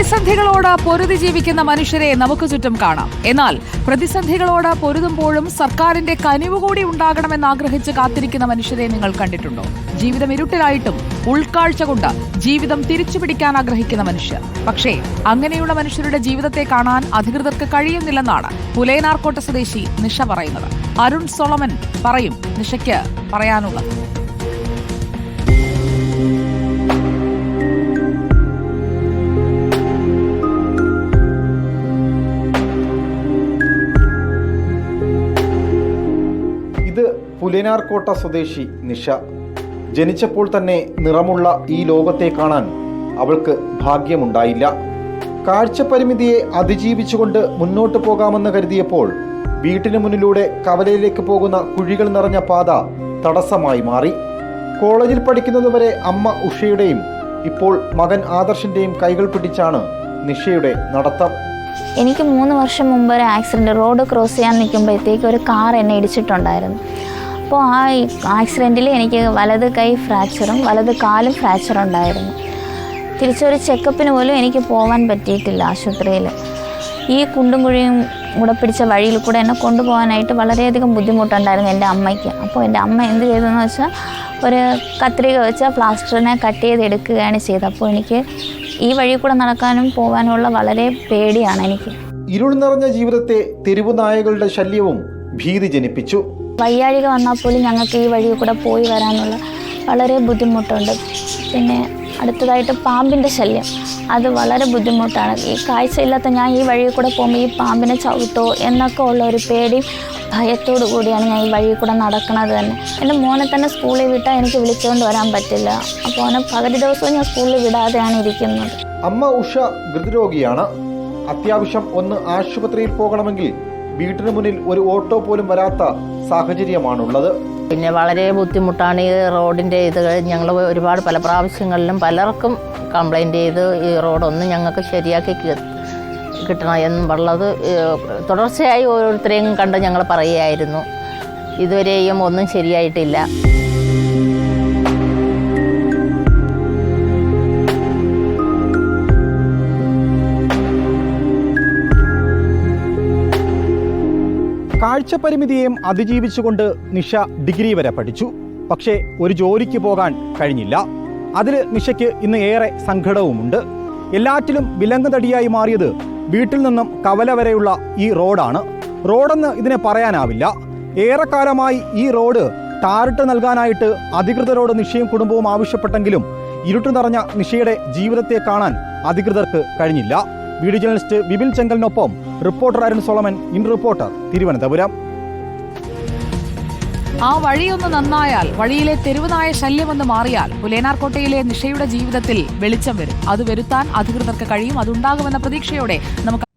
പ്രതിസന്ധികളോട് പൊരുതി ജീവിക്കുന്ന മനുഷ്യരെ നമുക്ക് ചുറ്റും കാണാം. എന്നാൽ പ്രതിസന്ധികളോട് പൊരുതുമ്പോഴും സർക്കാരിന്റെ കനിവ് കൂടി ഉണ്ടാകണമെന്ന് ആഗ്രഹിച്ച് കാത്തിരിക്കുന്ന മനുഷ്യരെ നിങ്ങൾ കണ്ടിട്ടുണ്ടോ? ജീവിതം ഇരുട്ടിലായിട്ടും ഉൾക്കാഴ്ച കൊണ്ട് ജീവിതം തിരിച്ചുപിടിക്കാൻ ആഗ്രഹിക്കുന്ന മനുഷ്യർ. പക്ഷേ അങ്ങനെയുള്ള മനുഷ്യരുടെ ജീവിതത്തെ കാണാൻ അധികൃതർക്ക് കഴിയുന്നില്ലെന്നാണ് പുലയനാർക്കോട്ട സ്വദേശി നിഷ പറയുന്നത്. അരുൺ സോളമൻ പറയും നിഷയ്ക്ക് പറയാനുള്ളത്. പുലിനാർകോട്ട സ്വദേശി നിഷ. ജനിച്ചപ്പോൾ തന്നെ നിറമുള്ള ഈ ലോകത്തെ കാണാൻ അവൾക്ക് ഭാഗ്യമുണ്ടായില്ല. കാഴ്ചപരിമിതിയെ അതിജീവിച്ചുകൊണ്ട് മുന്നോട്ട് പോകാമെന്ന് കരുതിയപ്പോൾ വീട്ടിന് മുന്നിലൂടെ കവലയിലേക്ക് പോകുന്ന കുഴികൾ നിറഞ്ഞ പാത തടസ്സമായി മാറി. കോളേജിൽ പഠിക്കുന്നതുവരെ അമ്മ ഉഷയുടെയും ഇപ്പോൾ മകൻ ആദർശിന്റെയും കൈകൾ പിടിച്ചാണ് നിഷയുടെ നടത്തം. എനിക്ക് മൂന്ന് വർഷം മുമ്പ് ഒരു ആക്സിഡന്റ്. റോഡ് ക്രോസ് ചെയ്യാൻ നിൽക്കുമ്പോഴത്തേക്ക് ഒരു കാർ എന്നെ ഇടിച്ചിട്ടുണ്ടായിരുന്നു. അപ്പോൾ ആ ആക്സിഡന്റിൽ എനിക്ക് വലത് കൈ ഫ്രാക്ചറും വലത് കാലും ഫ്രാക്ചറും ഉണ്ടായിരുന്നു. തിരിച്ചൊരു ചെക്കപ്പിന് പോലും എനിക്ക് പോകാൻ പറ്റിയിട്ടില്ല ആശുപത്രിയിൽ ഈ കുണ്ടും കുഴിയും കൂടെ പിടിച്ച വഴിയിൽ കൂടെ എന്നെ കൊണ്ടുപോകാനായിട്ട് വളരെയധികം ബുദ്ധിമുട്ടുണ്ടായിരുന്നു എന്റെ അമ്മയ്ക്ക്. അപ്പോൾ എന്റെ അമ്മ എന്ത് ചെയ്തതെന്ന് വെച്ചാൽ ഒരു കത്രിക വെച്ച് ആ പ്ലാസ്റ്ററിനെ കട്ട് ചെയ്തെടുക്കുകയാണ് ചെയ്തത്. അപ്പോൾ എനിക്ക് ഈ വഴി കൂടെ നടക്കാനും പോകാനുമുള്ള വളരെ പേടിയാണ് എനിക്ക്. ഇരുൾ നിറഞ്ഞ ജീവിതത്തെ തെരുവു നായകളുടെ ശല്യവും ഭീതി ജനിപ്പിച്ചു. വയ്യാഴിക വന്നാൽ പോലും ഞങ്ങൾക്ക് ഈ വഴി കൂടെ പോയി വരാനുള്ള വളരെ ബുദ്ധിമുട്ടുണ്ട്. പിന്നെ അടുത്തതായിട്ട് പാമ്പിന്റെ ശല്യം. അത് വളരെ ബുദ്ധിമുട്ടാണ്. ഈ കാഴ്ചയില്ലാത്ത ഞാൻ ഈ വഴി കൂടെ പോകുമ്പോൾ ഈ പാമ്പിനെ ചവിട്ടോ എന്നൊക്കെ ഉള്ള ഒരു പേടിയും ഭയത്തോടു കൂടിയാണ് ഞാൻ ഈ വഴി കൂടെ നടക്കുന്നത് തന്നെ. എന്റെ മോനെ തന്നെ സ്കൂളിൽ വിട്ടാൽ എനിക്ക് വിളിച്ചുകൊണ്ട് വരാൻ പറ്റില്ല. അപ്പോൾ അവനെ പകുതി ദിവസവും ഞാൻ സ്കൂളിൽ വിടാതെയാണ് ഇരിക്കുന്നത്. അമ്മ ഉഷ ഹൃദ്രോഗിയാണ്. അത്യാവശ്യം ഒന്ന് ആശുപത്രിയിൽ പോകണമെങ്കിൽ വീട്ടിന് മുന്നിൽ ഒരു ഓട്ടോ പോലും വരാത്ത സാഹചര്യമാണുള്ളത്. പിന്നെ വളരെ ബുദ്ധിമുട്ടാണ് ഈ റോഡിന്റെ ഇത് ഞങ്ങൾ ഒരുപാട് പല പ്രാവശ്യങ്ങളിലും പലർക്കും കംപ്ലൈന്റ് ചെയ്ത് ഈ റോഡൊന്നും ഞങ്ങൾക്ക് ശരിയാക്കി കിട്ടണം എന്നുള്ളത് തുടർച്ചയായി ഓരോരുത്തരെയും കണ്ട് ഞങ്ങൾ പറയുകയായിരുന്നു. ഇതുവരെയും ഒന്നും ശരിയായിട്ടില്ല. കാഴ്ചപരിമിതിയെയും അതിജീവിച്ചുകൊണ്ട് നിഷ ഡിഗ്രി വരെ പഠിച്ചു. പക്ഷേ ഒരു ജോലിക്ക് പോകാൻ കഴിഞ്ഞില്ല. അതിൽ നിഷയ്ക്ക് ഇന്ന് ഏറെ സങ്കടവുമുണ്ട്. എല്ലാറ്റിലും വിലങ്ങുതടിയായി മാറിയത് വീട്ടിൽ നിന്നും കവല വരെയുള്ള ഈ റോഡാണ്. റോഡെന്ന് ഇതിനെ പറയാനാവില്ല. ഏറെക്കാലമായി ഈ റോഡ് ടാറിട്ട് നൽകാനായിട്ട് അധികൃതരോട് നിഷയും കുടുംബവും ആവശ്യപ്പെട്ടെങ്കിലും ഇരുട്ടു നിറഞ്ഞ നിഷയുടെ ജീവിതത്തെ കാണാൻ അധികൃതർക്ക് കഴിഞ്ഞില്ല. Video journalist Vipin ചെങ്കലിനൊപ്പം reporter Arun Solomon in reporter Thiruvananthapuram. ആ വഴിയൊന്ന് നന്നായാൽ വഴിയിലെ തെരുവുനായ ശല്യമൊന്ന് മാറിയാൽ പുലേനാർക്കോട്ടയിലെ നിഷയുടെ ജീവിതത്തിൽ വെളിച്ചം വരും. അത് വരുത്താൻ അധികൃതർക്ക് കഴിയും. അതുണ്ടാകുമെന്ന പ്രതീക്ഷയോടെ നമുക്ക്